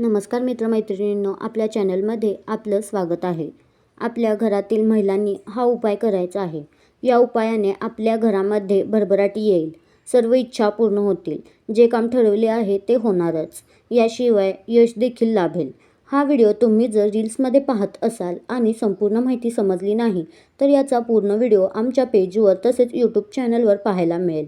नमस्कार मित्रमैत्रिणींनो आपल्या चॅनलमध्ये आपलं स्वागत आहे. आपल्या घरातील महिलांनी हा उपाय करायचा आहे. या उपायाने आपल्या घरामध्ये भरभराटी येईल. सर्व इच्छा पूर्ण होतील. जे काम ठरवले आहे ते होणारच. याशिवाय यश देखील लाभेल. हा व्हिडिओ तुम्ही जर रील्समध्ये पाहत असाल आणि संपूर्ण माहिती समजली नाही तर याचा पूर्ण व्हिडिओ आमच्या पेजवर तसेच यूट्यूब चॅनलवर पाहायला मिळेल.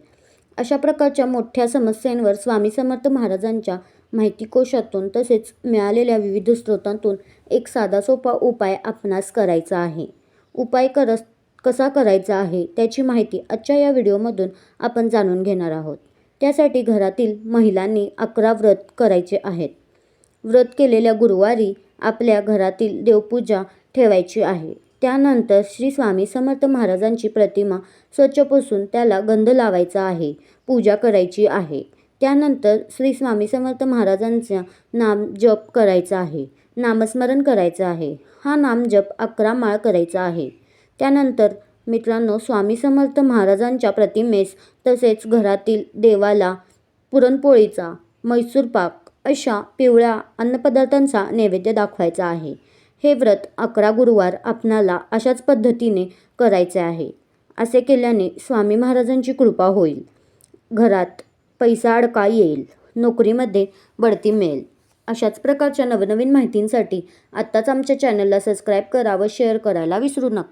अशा प्रकारच्या मोठ्या समस्यांवर स्वामी समर्थ महाराजांच्या माहितीकोशातून तसेच मिळालेल्या विविध स्रोतांतून एक साधा सोपा उपाय आपणास करायचा आहे. उपाय करस कसा करायचा आहे त्याची माहिती आजच्या या व्हिडिओमधून आपण जाणून घेणार आहोत. त्यासाठी घरातील महिलांनी अकरा व्रत करायचे आहेत. व्रत केलेल्या गुरुवारी आपल्या घरातील देवपूजा ठेवायची आहे. त्यानंतर श्री स्वामी समर्थ महाराजांची प्रतिमा स्वच्छ पुसून त्याला गंध लावायचा आहे. पूजा करायची आहे. त्यानंतर श्री स्वामी समर्थ महाराजांचा नाम जप करायचा आहे. नामस्मरण करायचं आहे. हा नाम जप अकरा माळ करायचा आहे. त्यानंतर मित्रांनो स्वामी समर्थ महाराजांच्या प्रतिमेस तसेच घरातील देवाला पुरणपोळीचा मैसूर पाक अशा पिवळ्या अन्नपदार्थांचा नैवेद्य दाखवायचा आहे. हे व्रत अकरा गुरुवार आपणाला अशाच पद्धतीने करायचे आहे. असे केल्याने स्वामी महाराजांची कृपा होईल. घरात पैसा अडका येईल नोकरीमध्ये बढती मिळेल. अशाच प्रकारच्या नवनवीन माहितींसाठी आत्ताच आमच्या चॅनलला सबस्क्राईब करा व शेअर करायला विसरू नका.